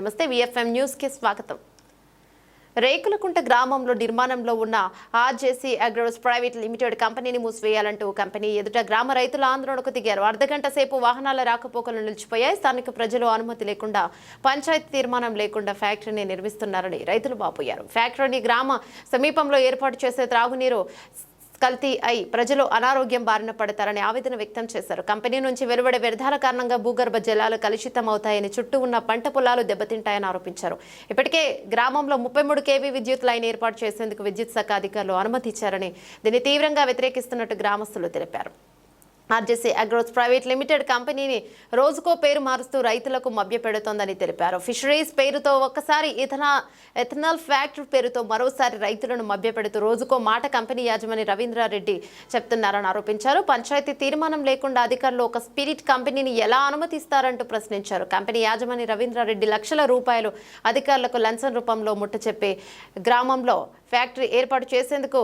నమస్తే విఎఫ్ఎం న్యూస్కి స్వాగతం. రేకులకుంట గ్రామంలో నిర్మాణంలో ఉన్న ఆర్జేసీ అగ్రోస్ ప్రైవేట్ లిమిటెడ్ కంపెనీని మూసివేయాలంటూ కంపెనీ ఎదుట గ్రామ రైతులు ఆందోళనకు దిగారు. అర్ధగంట సేపు వాహనాల రాకపోకలు నిలిచిపోయాయి. స్థానిక ప్రజలు అనుమతి లేకుండా పంచాయతీ తీర్మానం లేకుండా ఫ్యాక్టరీని నిర్మిస్తున్నారని రైతులు బాపోయారు ఫ్యాక్టరీని గ్రామ సమీపంలో ఏర్పాటు చేసే త్రాగునీరు కల్తీ అయి ప్రజలు అనారోగ్యం బారిన పడతారని ఆవేదన వ్యక్తం చేశారు. కంపెనీ నుంచి వెలువడే వ్యర్థాల కారణంగా భూగర్భ జలాలు కలుషితం అవుతాయని చుట్టూ ఉన్న పంట పొలాలు దెబ్బతింటాయని ఆరోపించారు. ఇప్పటికే గ్రామంలో ముప్పై మూడు కేవీ విద్యుత్ లైన్ ఏర్పాటు చేసేందుకు విద్యుత్ శాఖ అధికారులు అనుమతి ఇచ్చారని దీన్ని తీవ్రంగా వ్యతిరేకిస్తున్నట్టు గ్రామస్తులు తెలిపారు. ఆర్జేసీ అగ్రోస్ ప్రైవేట్ లిమిటెడ్ కంపెనీని రోజుకో పేరు మారుస్తూ రైతులకు మభ్యపెడుతోందని తెలిపారు. ఫిషరీస్ పేరుతో ఒక్కసారి ఇథనా ఎథనాల్ ఫ్యాక్టరీ పేరుతో మరోసారి రైతులను మభ్యపెడుతూ రోజుకో మాట కంపెనీ యాజమాని రవీంద్రారెడ్డి చెప్తున్నారని ఆరోపించారు. పంచాయతీ తీర్మానం లేకుండా అధికారులు ఒక స్పిరిట్ కంపెనీని ఎలా అనుమతిస్తారంటూ ప్రశ్నించారు. కంపెనీ యాజమాని రవీంద్రారెడ్డి లక్షల రూపాయలు అధికారులకు లంచం రూపంలో ముట్టచెప్పి గ్రామంలో ఫ్యాక్టరీ ఏర్పాటు చేసేందుకు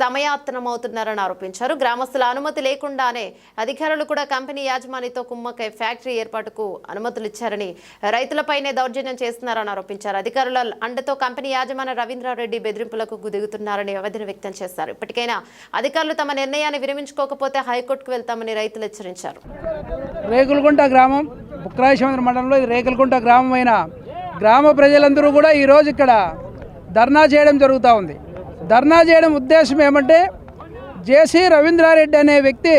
సమయాత్తనమవుతున్నారని ఆరోపించారు. గ్రామస్తుల అనుమతి లేకుండానే అధికారులు కూడా కంపెనీ యాజమానితో కుమ్మక్కై ఫ్యాక్టరీ ఏర్పాటుకు అనుమతులు ఇచ్చారని రైతులపైనే దౌర్జన్యం చేస్తున్నారని ఆరోపించారు. అధికారుల అండతో కంపెనీ యాజమాని రవీంద్రారెడ్డి బెదిరింపులకు దిగుతున్నారని వ్యవధిని వ్యక్తం చేశారు. ఇప్పటికైనా అధికారులు తమ నిర్ణయాన్ని విరమించుకోకపోతే హైకోర్టుకు వెళ్తామని రైతులు హెచ్చరించారు. రేకులకుంట గ్రామం బుక్రాయశ్వర మండలంలో ఇది రేకులకుంట గ్రామం అయిన గ్రామ ప్రజలందరూ కూడా ఈరోజు ఇక్కడ ధర్నా చేయడం జరుగుతూ ఉంది. ధర్నా చేయడం ఉద్దేశం ఏమంటే జేసీ రవీంద్రారెడ్డి అనే వ్యక్తి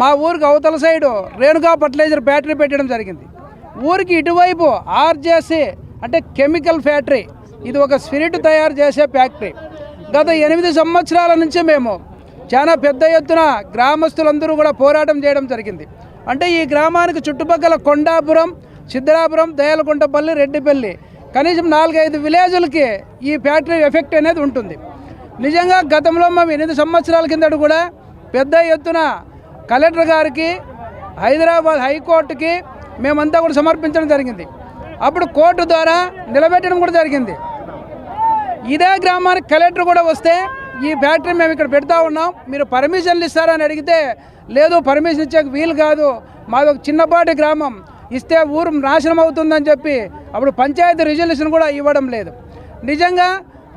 మా ఊరికి అవతల సైడు రేణుకా ఫర్టిలైజర్ ఫ్యాక్టరీ పెట్టడం జరిగింది. ఊరికి ఇటువైపు ఆర్జేసీ అంటే కెమికల్ ఫ్యాక్టరీ ఇది ఒక స్పిరిట్ తయారు చేసే ఫ్యాక్టరీ. గత ఎనిమిది సంవత్సరాల నుంచి మేము చాలా పెద్ద ఎత్తున గ్రామస్తులందరూ కూడా పోరాటం చేయడం జరిగింది. అంటే ఈ గ్రామానికి చుట్టుపక్కల కొండాపురం సిద్ధరాపురం దయాలకుంటపల్లి రెడ్డిపల్లి కనీసం నాలుగైదు విలేజులకి ఈ ఫ్యాక్టరీ ఎఫెక్ట్ అనేది ఉంటుంది. నిజంగా గతంలో మేము ఎనిమిది సంవత్సరాల కిందట కూడా పెద్ద ఎత్తున కలెక్టర్ గారికి హైదరాబాద్ హైకోర్టుకి మేమంతా కూడా సమర్పించడం జరిగింది. అప్పుడు కోర్టు ద్వారా నిలబెట్టడం కూడా జరిగింది. ఇదే గ్రామానికి కలెక్టర్ కూడా వస్తే ఈ ఫ్యాక్టరీ మేము ఇక్కడ పెడతా ఉన్నాం మీరు పర్మిషన్లు ఇస్తారని అడిగితే లేదు పర్మిషన్ ఇచ్చే వీలు కాదు. మాది ఒక చిన్నపాటి గ్రామం. ఇస్తే ఊరు నాశనం అవుతుందని చెప్పి అప్పుడు పంచాయతీ రిజల్యూషన్ కూడా ఇవ్వడం లేదు. నిజంగా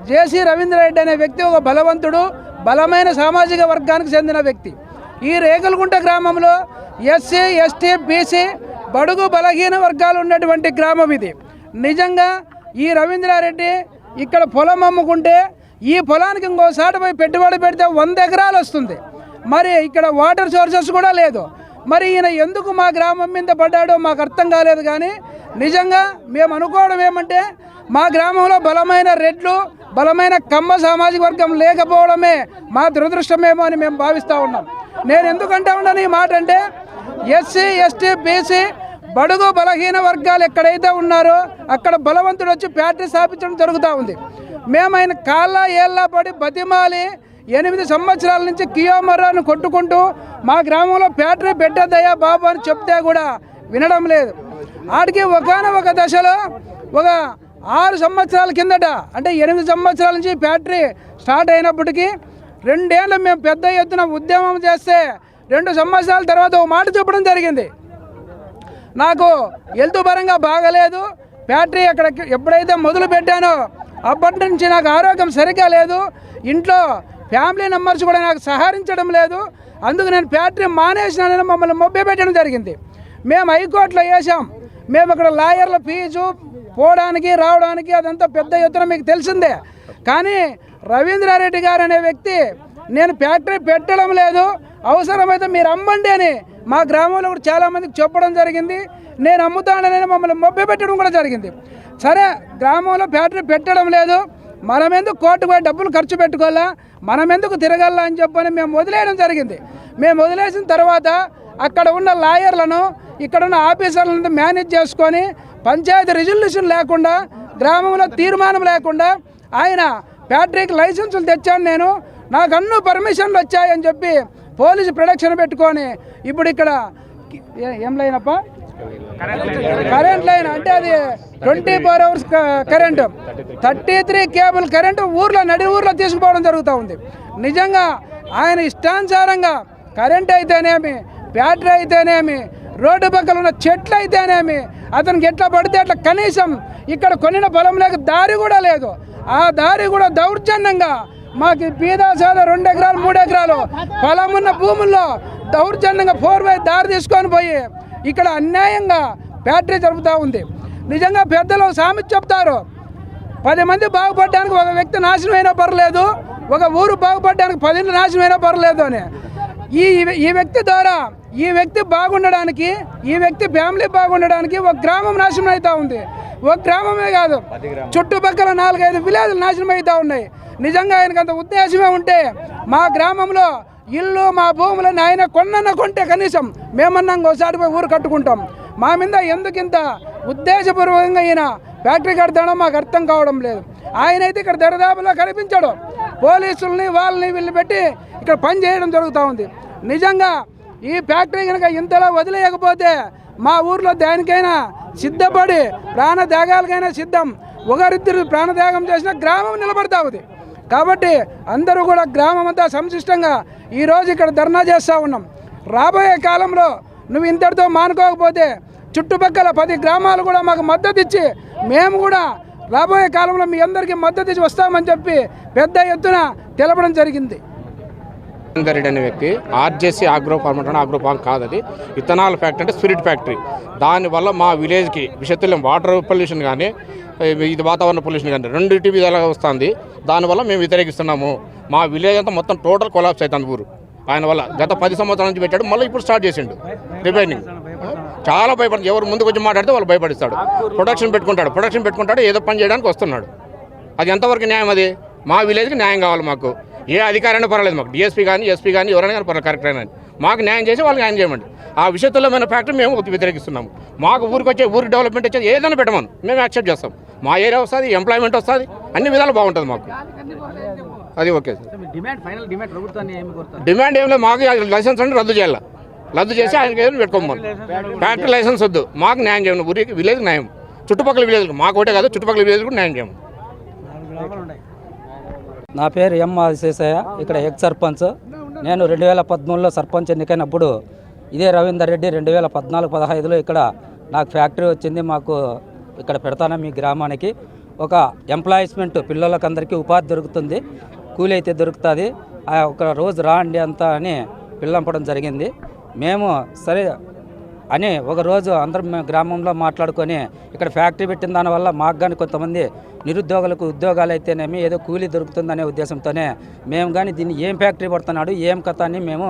జేసీ రవీంద్ర రెడ్డి అనే వ్యక్తి ఒక బలవంతుడు బలమైన సామాజిక వర్గానికి చెందిన వ్యక్తి. ఈ రేగులగుంట గ్రామంలో ఎస్సీ ఎస్టీ బీసీ బడుగు బలహీన వర్గాలు ఉన్నటువంటి గ్రామం ఇది. నిజంగా ఈ రవీంద్రారెడ్డి ఇక్కడ పొలం అమ్ముకుంటే ఈ పొలానికి ఇంకోసారి పోయి పెట్టుబడి పెడితే వంద ఎకరాలు వస్తుంది. మరి ఇక్కడ వాటర్ సోర్సెస్ కూడా లేదు. మరి ఈయన ఎందుకు మా గ్రామం మీద పడ్డాడో మాకు అర్థం కాలేదు కానీ నిజంగా మేము అనుకోవడం ఏమంటే మా గ్రామంలో బలమైన రెడ్లు బలమైన కమ్మ సామాజిక వర్గం లేకపోవడమే మా దురదృష్టమేమో అని మేము భావిస్తూ ఉన్నాం. నేను ఎందుకంటా ఉన్నాను ఈ మాట అంటే ఎస్సీ ఎస్టీ బీసీ బడుగు బలహీన వర్గాలు ఎక్కడైతే ఉన్నారో అక్కడ బలవంతుడు వచ్చి ఫ్యాక్టరీ స్థాపించడం జరుగుతూ ఉంది. మేము ఆయన కాళ్ళ ఏళ్ళ పడి బతిమాలి ఎనిమిది సంవత్సరాల నుంచి కియోమర్రాను కొట్టుకుంటూ మా గ్రామంలో ఫ్యాక్టరీ పెట్టద్దయ్యా బాబు అని చెప్తే కూడా వినడం లేదు. ఆడికి ఒకనొక దశలో ఒక ఆరు సంవత్సరాల కిందట అంటే ఎనిమిది సంవత్సరాల నుంచి ఫ్యాక్టరీ స్టార్ట్ అయినప్పటికీ రెండేళ్ళు మేము పెద్ద ఎత్తున ఉద్యమం చేస్తే రెండు సంవత్సరాల తర్వాత ఒక మాట చెప్పడం జరిగింది. నాకు హెల్త్ పరంగా బాగలేదు. ఫ్యాక్టరీ అక్కడ ఎప్పుడైతే మొదలు పెట్టానో అప్పటి నుంచి నాకు ఆరోగ్యం సరిగ్గా లేదు. ఇంట్లో ఫ్యామిలీ మెంబర్స్ కూడా నాకు సహకరించడం లేదు. అందుకు నేను ఫ్యాక్టరీ మానేసినానని మమ్మల్ని మొబ్బే పెట్టడం జరిగింది. మేము హైకోర్టులో వేసాం మేము అక్కడ లాయర్ల ఫీజు పోవడానికి రావడానికి అదంతా పెద్ద ఎత్తున మీకు తెలిసిందే. కానీ రవీంద్రారెడ్డి గారు అనే వ్యక్తి నేను ఫ్యాక్టరీ పెట్టడం లేదు అవసరమైతే మీరు అమ్మండి అని మా గ్రామంలో కూడా చాలామందికి చెప్పడం జరిగింది. నేను అమ్ముతానని మమ్మల్ని మొబ్బి పెట్టడం కూడా జరిగింది. సరే గ్రామంలో ఫ్యాక్టరీ పెట్టడం లేదు. మనం ఎందుకు కోర్టుకు పోయి డబ్బులు ఖర్చు పెట్టుకోవాలా? మనం ఎందుకు తిరగాల అని చెప్పని మేము వదిలేయడం జరిగింది. మేము వదిలేసిన తర్వాత అక్కడ ఉన్న లాయర్లను ఇక్కడ ఉన్న ఆఫీసర్లను మేనేజ్ చేసుకొని పంచాయతీ రిజల్యూషన్ లేకుండా గ్రామంలో తీర్మానం లేకుండా ఆయన ఫ్యాక్టరీకి లైసెన్సులు తెచ్చాను నేను. నాకు అన్ను పర్మిషన్లు వచ్చాయని చెప్పి పోలీసు ప్రొడక్షన్ పెట్టుకొని ఇప్పుడు ఇక్కడ ఏం లైనప్ప కరెంట్ లైన్ అంటే అది twenty four hours current thirty three cable current ఊర్లో నడి ఊర్లో తీసుకుపోవడం జరుగుతూ ఉంది. నిజంగా ఆయన ఇష్టానుసారంగా కరెంట్ అయితేనేమి బ్యాటరీ అయితేనేమి రోడ్డు పక్కన ఉన్న చెట్లు అయితేనేమి అతనికి ఎట్లా పడితే అట్లా కనీసం ఇక్కడ కొనిన పొలం లేక దారి కూడా లేదు. ఆ దారి కూడా దౌర్జన్యంగా మాకు పీదాసేద రెండు ఎకరాలు మూడు ఎకరాలు. పొలం భూముల్లో దౌర్జన్యంగా ఫోర్ వే దారి తీసుకొని పోయి ఇక్కడ అన్యాయంగా ఫ్యాక్టరీ జరుపుతూ ఉంది. నిజంగా పెద్దలు సామెత చెప్తారు. పది మంది బాగుపడడానికి ఒక వ్యక్తి నాశనం అయినా పర్లేదు ఒక ఊరు బాగుపడడానికి పది నాశనం అయినా పర్లేదు అని. ఈ ఈ వ్యక్తి ద్వారా ఈ వ్యక్తి బాగుండడానికి ఈ వ్యక్తి ఫ్యామిలీ బాగుండడానికి ఒక గ్రామం నాశనం అవుతా ఉంది. ఒక గ్రామమే కాదు చుట్టుపక్కల నాలుగైదు విలేజ్లు నాశనం అవుతా ఉన్నాయి. నిజంగా ఆయనకు అంత ఉద్దేశమే ఉంటే మా గ్రామంలో ఇల్లు మా భూములను ఆయన కొన్న కొంటే కనీసం మేమన్నా ఒకసారి పోయి ఊరు కట్టుకుంటాం. మా మీద ఎందుకు ఇంత ఉద్దేశపూర్వకంగా ఈయన ఫ్యాక్టరీ కడతాడో మాకు అర్థం కావడం లేదు. ఆయన అయితే ఇక్కడ దరిదాపులో కనిపించాడు. పోలీసుల్ని వాళ్ళని వీళ్ళని పెట్టి ఇక్కడ పని చేయడం జరుగుతూ ఉంది. నిజంగా ఈ ఫ్యాక్టరీ కనుక ఇంతలా వదిలేయకపోతే మా ఊర్లో దానికైనా సిద్ధపడి ప్రాణత్యాగాలకైనా సిద్ధం. ఒకరిద్దరు ప్రాణత్యాగం చేసిన గ్రామం నిలబడతా ఉంది. కాబట్టి అందరూ కూడా గ్రామం అంతా సంశిష్టంగా ఈరోజు ఇక్కడ ధర్నా చేస్తూ ఉన్నాం. రాబోయే కాలంలో నువ్వు ఇంతటితో మానుకోకపోతే చుట్టుపక్కల పది గ్రామాలు కూడా మాకు మద్దతు ఇచ్చి మేము కూడా రాబోయే కాలంలో మీ అందరికీ మద్దతు ఇచ్చి వస్తామని చెప్పి పెద్ద ఎత్తున తెలపడం జరిగింది. రెడ్డి అనే వ్యక్తి ఆర్జేసీ ఆగ్రో ఫార్మ్ అంటే ఆగ్రో ఫార్మ్ కాదు అది. ఇథనాల్ ఫ్యాక్టరీ అంటే స్పిరిట్ ఫ్యాక్టరీ. దానివల్ల మా విలేజ్కి విషతుల్యం వాటర్ పొల్యూషన్ కానీ ఇది వాతావరణ పొల్యూషన్ కానీ రెండింటి విధాలుగా వస్తుంది. దానివల్ల మేము వ్యతిరేకిస్తున్నాము. మా విలేజ్ అంతా మొత్తం టోటల్ కొలాప్స్ అవుతుంది ఊరు. ఆయన వల్ల గత పది సంవత్సరాల నుంచి పెట్టాడు మళ్ళీ ఇప్పుడు స్టార్ట్ చేసిండు. రిపైరింగ్. చాలా భయపడి ఎవరు ముందుకు వచ్చి మాట్లాడితే వాళ్ళు భయపడిస్తాడు. ప్రొడక్షన్ పెట్టుకుంటాడు. ప్రొడక్షన్ పెట్టుకుంటాడు. ఏదో పని చేయడానికి వస్తున్నాడు. అది ఎంతవరకు న్యాయం అది? మా విలేజ్కి న్యాయం కావాలి మాకు. ఏ అధికారైనా పర్వాలేదు మాకు. డిఎస్పీ కానీ ఎస్పీ కానీ ఎవరైనా కానీ పర్వాలేదు కరెక్ట్ అయినా. మాకు న్యాయం చేసి వాళ్ళకి న్యాయం చేయమండి ఆ విషయతుల్యమైన ఫ్యాక్టరీ మేము వ్యతిరేకిస్తున్నాము. మాకు ఊరికి వచ్చే ఊరికి డెవలప్మెంట్ వచ్చేది ఏదైనా పెట్టమని. మేము యాక్సెప్ట్ చేస్తాం. మా ఏరియా వస్తుంది ఎంప్లాయ్మెంట్ వస్తుంది అన్ని విధాలు బాగుంటుంది మాకు. అది ఓకే సార్. డిమాండ్ ఏం లేదు. మాకు లైసెన్స్ అంటే రద్దు చేయాలి? రద్దు చేసి ఆయనకి ఏదైనా పెట్టుకోమని. ఫ్యాక్టరీ లైసెన్స్ వద్దు. మాకు న్యాయం చేయండి ఊరికి విలేజ్ న్యాయం. చుట్టుపక్కల విలేజ్ మాకు ఒకటే కాదు చుట్టుపక్కల విలేజ్ కూడా న్యాయం చేయం నా పేరు ఎం ఆదిశేషయ్య ఇక్కడ ఎగ్ సర్పంచ్. నేను రెండు వేల పదమూడులో సర్పంచ్ ఎన్నికైనప్పుడు ఇదే రవీందర్ రెడ్డి రెండు వేల పద్నాలుగు పదహైదులో ఇక్కడ నాకు ఫ్యాక్టరీ వచ్చింది. మాకు ఇక్కడ పెడతాను మీ గ్రామానికి. ఒక ఎంప్లాయిస్మెంట్ పిల్లలకందరికీ ఉపాధి దొరుకుతుంది. కూలి అయితే దొరుకుతుంది. ఆ ఒక రోజు రాండి అంతా అని పిల్లంపడం జరిగింది. మేము సరే అని ఒక రోజు అందరం గ్రామంలో మాట్లాడుకొని ఇక్కడ ఫ్యాక్టరీ పెట్టిన దానివల్ల మాకు కానీ కొంతమంది నిరుద్యోగులకు ఉద్యోగాలు అయితేనేమి ఏదో కూలీ దొరుకుతుందనే ఉద్దేశంతోనే మేము కానీ దీన్ని ఏం ఫ్యాక్టరీ పడుతున్నాడు ఏం కథ అని మేము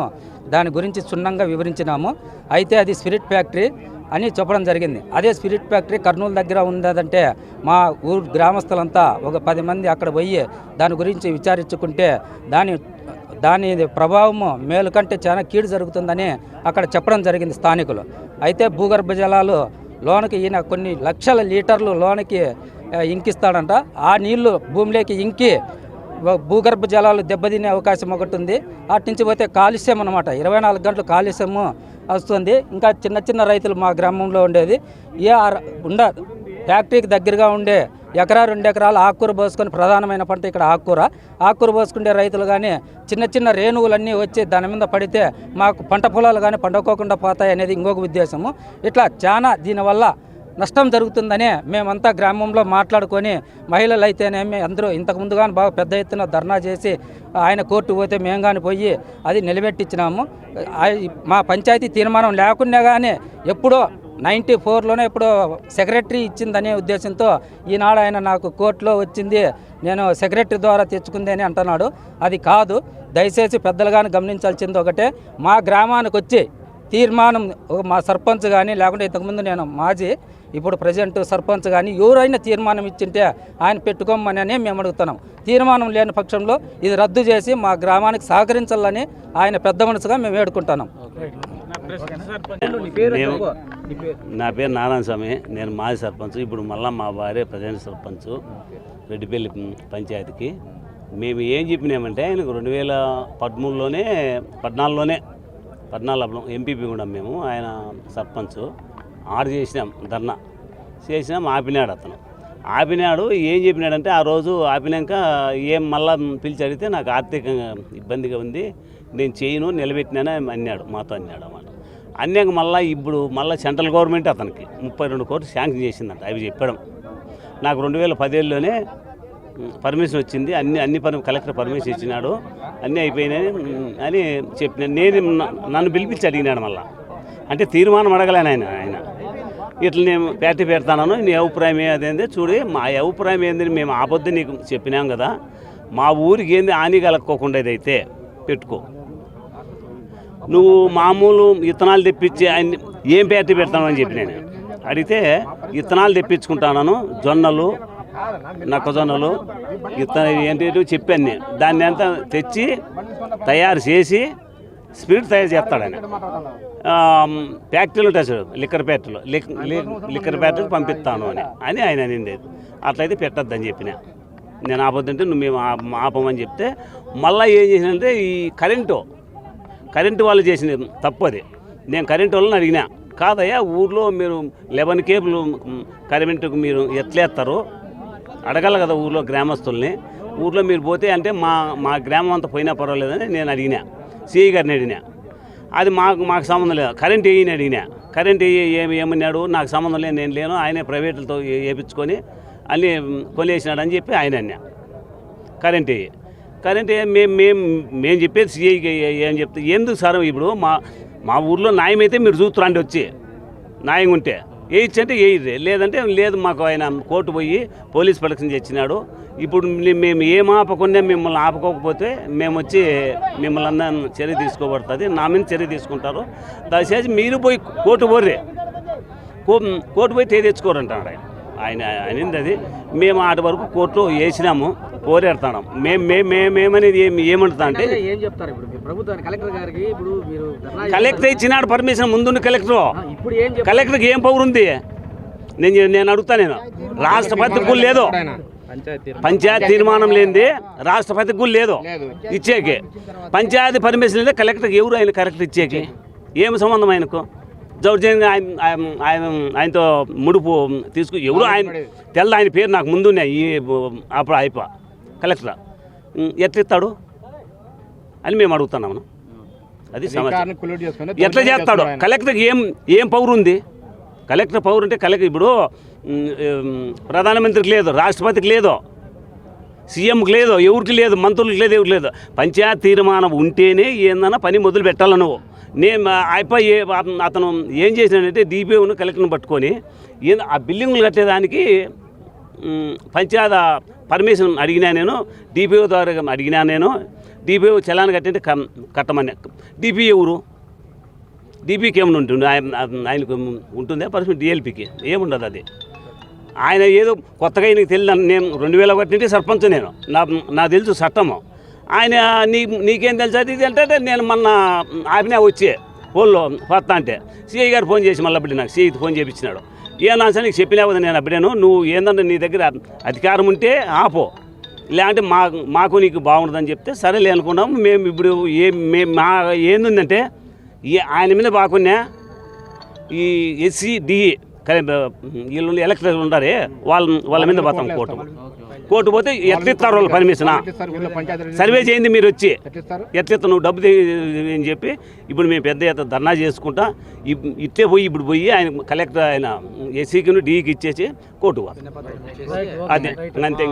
దాని గురించి క్షుణ్ణంగా వివరించినాము. అయితే అది స్పిరిట్ ఫ్యాక్టరీ అని చెప్పడం జరిగింది. అదే స్పిరిట్ ఫ్యాక్టరీ కర్నూలు దగ్గర ఉన్నదంటే మా ఊరు గ్రామస్తులంతా ఒక పది మంది అక్కడ పోయి దాని గురించి విచారించుకుంటే దాని దాని ప్రభావము మేలు కంటే చాలా కీడు జరుగుతుందని అక్కడ చెప్పడం జరిగింది స్థానికులు. అయితే భూగర్భ జలాలు లోనికి ఈయన కొన్ని లక్షల లీటర్లు లోనికి ఇంకిస్తాడంట. ఆ నీళ్ళు భూమిలోకి ఇంకి భూగర్భ జలాలు దెబ్బతినే అవకాశం ఒకటి ఉంది. అట్టించిపోతే పోతే కాలుష్యం అనమాట ఇరవై నాలుగు గంటలు కాలుష్యము వస్తుంది. ఇంకా చిన్న చిన్న రైతులు మా గ్రామంలో ఉండేది. ఏ ఉండ ఫ్యాక్టరీకి దగ్గరగా ఉండే ఎకరా రెండు ఎకరాలు ఆకుకూర పోసుకొని ప్రధానమైన పంట ఇక్కడ ఆకుకూర. ఆకుకూర పోసుకునే రైతులు కానీ చిన్న చిన్న రేణువులన్నీ వచ్చి దాని మీద పడితే మాకు పంట పొలాలు కానీ పండుకోకుండా పోతాయి అనేది ఇంకొక ఉద్దేశము. ఇట్లా చాలా దీనివల్ల నష్టం జరుగుతుందనే మేమంతా గ్రామంలో మాట్లాడుకొని మహిళలు అయితేనేమి అందరూ ఇంతకుముందు కానీ బాగా పెద్ద ఎత్తున ధర్నా చేసి ఆయన కోర్టు పోతే మేము కానీ పోయి అది నిలబెట్టించినాము. మా పంచాయతీ తీర్మానం లేకుండా కానీ ఎప్పుడో నైంటీ ఫోర్లోనే ఇప్పుడు సెక్రటరీ ఇచ్చిందనే ఉద్దేశంతో ఈనాడు ఆయన నాకు కోర్టులో వచ్చింది నేను సెక్రటరీ ద్వారా తెచ్చుకుంది అని అంటున్నాడు. అది కాదు దయచేసి పెద్దలుగానే గమనించాల్సింది ఒకటే మా గ్రామానికి వచ్చి తీర్మానం మా సర్పంచ్ కానీ లేకుంటే ఇంతకుముందు నేను మాజీ ఇప్పుడు ప్రజెంట్ సర్పంచ్ కానీ ఎవరైనా తీర్మానం ఇచ్చింటే ఆయన పెట్టుకోమని అని మేము అడుగుతున్నాం. తీర్మానం లేని పక్షంలో ఇది రద్దు చేసి మా గ్రామానికి సహకరించాలని ఆయన పెద్ద మనసుగా మేము వేడుకుంటున్నాం. నా పేరు నారాయణ స్వామి నేను మాజీ సర్పంచ్. ఇప్పుడు మళ్ళా మా భార్య ప్రజెంట్ సర్పంచ్ రెడ్డిపల్లి పంచాయతీకి. మేము ఏం చెప్పినామంటే ఆయనకు రెండు వేల పదమూడులోనే పద్నాలుగులోనే పద్నాలుగులో ఎంపీపీ కూడా మేము ఆయన సర్పంచ్. ఆర్డర్ చేసినాం ధర్నా. చేసినాం ఆపినాడు అతను. ఆపినాడు ఏం చెప్పినాడంటే ఆ రోజు ఆపినాక ఏం మళ్ళా పిలిచి అడిగితే నాకు ఆర్థికంగా ఇబ్బందిగా ఉంది. నేను చేయను నిలబెట్టినాను అన్నాడు మాతో అన్నాడు అన్నమాట. అన్యాక మళ్ళీ ఇప్పుడు మళ్ళీ సెంట్రల్ గవర్నమెంట్ అతనికి ముప్పై రెండు కోట్లు శాంక్షన్ చేసిందంట అవి చెప్పడం. నాకు రెండు వేల పదేళ్ళలోనే పర్మిషన్ వచ్చింది అన్ని అన్ని పని కలెక్టర్ పర్మిషన్ ఇచ్చినాడు అన్నీ అయిపోయినాయి అని చెప్పిన నేను నన్ను పిలిపించి అడిగినాడు మళ్ళా. అంటే తీర్మానం అడగలేను ఆయన ఆయన. ఇట్లా నేను పేట పెడతాను నీ అభిప్రాయం అదేంది చూడు మా అభిప్రాయం ఏందని మేము ఆపొద్దు నీకు చెప్పినాం కదా మా ఊరికి ఏంది హాని కలక్కోకుండా అయితే పెట్టుకో. నువ్వు మామూలు ఇత్తనాలు తెప్పించి ఆయన ఏం ఫ్యాక్టరీ పెడతాను అని చెప్పి నేను అడిగితే ఇత్తనాలు తెప్పించుకుంటాను జొన్నలు నక్కజొన్నలు ఇత్తన ఏంటి చెప్పాను నేను. దాన్ని అంతా తెచ్చి తయారు చేసి స్పీడ్ తయారు చేస్తాడు ఆయన ఫ్యాక్టరీలు ఉంటాయి సార్ లిక్కర్ ఫ్యాక్టరీలు. లిక్కర్ ఫ్యాక్టరీకి పంపిస్తాను అని. అని ఆయన అనింది అట్లయితే పెట్టద్దని చెప్పిన. నేను ఆపొద్దంటే నువ్వు మేము ఆపమని చెప్తే మళ్ళీ ఏం చేసినంటే ఈ కరెంటు కరెంటు వాళ్ళు చేసిన తప్పు అది. నేను కరెంటు వాళ్ళని అడిగినా కాదయ్యా ఊర్లో మీరు లెవెన్ కేబుల్ కరెంటుకు మీరు ఎట్లేస్తారు? అడగాలి కదా ఊర్లో గ్రామస్తుల్ని. ఊర్లో మీరు పోతే అంటే మా మా గ్రామం అంతా పోయినా పర్వాలేదని నేను అడిగినా సిఐ గారిని అడిగినా. అది మాకు మాకు సంబంధం లేదు. కరెంట్ వేయని అడిగినా. కరెంట్ ఏమి ఏమన్నాడు? నాకు సంబంధం లేదు నేను లేను. ఆయనే ప్రైవేట్లతో వేయించుకొని అన్నీ కొనేసినాడు అని చెప్పి ఆయన అన్నా. కరెంట్ వేయి కరెంట్ మేము మేము మేము చెప్పేది సిఐకి ఏం చెప్తే ఎందుకు సార్ ఇప్పుడు మా మా ఊర్లో న్యాయం అయితే మీరు చూస్తురండి వచ్చి. న్యాయం ఉంటే. వేయించంటే వేయదు లేదంటే లేదు మాకు ఆయన కోర్టు పోయి పోలీస్ ప్రొటెక్షన్ తెచ్చినాడు. ఇప్పుడు మేము ఏం ఆపకుండా మిమ్మల్ని ఆపకపోతే మేము వచ్చి మిమ్మల్ని అన్న చర్య తీసుకోబడుతుంది. నా మీద చర్య తీసుకుంటారు. దయచేసి మీరు పోయి కోర్టు పోర్రే. కోర్టు పోయి తే తెచ్చుకోరంటాడు ఆయన. ఆయన అనింది అది మేము ఆటి వరకు కోర్టులో వేసినాము. పోరాడుతున్నాం మేము మేము మేము ఏమనేది ఏం ఏమంటున్నా అంటే అంటే ఏం చెప్తారు ఇప్పుడు ప్రభుత్వానికి కలెక్టర్ గారికి ఇప్పుడు మీరు కలెక్టర్ ఇచ్చినాడు పర్మిషన్ ముందున్న కలెక్టర్. ఇప్పుడు ఏం కలెక్టర్కి ఏం పవర్ ఉంది? నేను నేను అడుగుతా నేను. రాష్ట్రపతికి కూడా లేదు. పంచాయతీ తీర్మానం లేనిది రాష్ట్రపతికి కూడా లేదు. ఇచ్చేకి. పంచాయతీ పర్మిషన్ లేదా కలెక్టర్కి ఎవరు ఆయన కరెక్ట్ ఇచ్చేకి? ఏమి సంబంధం ఆయనకు? దౌర్జన్యంగా ఆయన ఆయన- ఆయన ఆయనతో ముడుపు తీసుకు ఎవరు ఆయన తెల్ల ఆయన పేరు నాకు ముందునే ఈ అప్పుడు అయిపో కలెక్టర్. ఎట్లా ఇస్తాడు అని మేము అడుగుతున్నాము అది సమస్య ఎట్లా చేస్తాడు? కలెక్టర్కి ఏం ఏం పవర్ ఉంది? కలెక్టర్ పవర్ అంటే కలెక్టర్ ఇప్పుడు ప్రధానమంత్రికి లేదు రాష్ట్రపతికి లేదు సీఎంకి లేదు ఎవరికి లేదు మంత్రులకు లేదు ఎవరికి లేదు. పంచాయతీ తీర్మానం ఉంటేనే ఏందన్నా పని మొదలు పెట్టాలి నువ్వు. నేను అయిపోయి అతను ఏం చేసినాడంటే డిపిఓను కలెక్టర్ని పట్టుకొని ఆ బిల్డింగ్లు కట్టేదానికి పంచాయతీ పర్మిషన్ అడిగినా నేను డిపిఓ ద్వారా అడిగినా నేను డిపిఓ చలాన్ కట్టింటే కం- కట్టమని. డిపి ఎవరు? డిపికి ఏమైనా ఉంటుంది ఆయన ఆయనకు ఉంటుందా? పర్మిషన్ డిఎల్పికి ఏముండదు అది. ఆయన ఏదో కొత్తగా ఆయనకు తెలియదు. నేను రెండు వేల ఒకటి నుండి సర్పంచ్ నేను. నా నా తెలుసు చట్టము. ఆయన నీ నీకేం తెలుసు అది ఇది అంటే నేను మొన్న ఆపినా వచ్చే. ఫోన్లో కొత్త అంటే. సిఐ గారు ఫోన్ చేసి మళ్ళీ నాకు సిఐకి ఫోన్ చేయించినాడు ఏ సార్ నీకు చెప్పినా నేను అప్పుడేను. నువ్వు ఏంటంటే నీ దగ్గర అధికారం ఉంటే ఆపో. లేదంటే మా మాకు నీకు బాగుంటుందని చెప్తే సరేలే అనుకున్నాము. మేము ఇప్పుడు ఏ మేము మా ఏందంటే ఈ ఆయన మీద బాగున్నా ఈ ఎస్సీ డిఈ వీళ్ళు ఎలక్టర్ ఉంటారే వాళ్ళ వాళ్ళ మీద పోతాం కోర్టు. కోర్టు పోతే ఎట్లా ఇస్తారు వాళ్ళు పర్మిషన్ సర్వే చేయండి మీరు వచ్చి. ఎట్లా ఇస్తావు నువ్వు డబ్బు అని చెప్పి ఇప్పుడు మేము పెద్ద ఎత్తున ధర్నా చేసుకుంటా ఇట్టే పోయి ఇప్పుడు పోయి ఆయన కలెక్టర్ ఆయన ఎస్సీకి డీకి ఇచ్చేసి కోర్టు పోతాం. అదే. అంతే.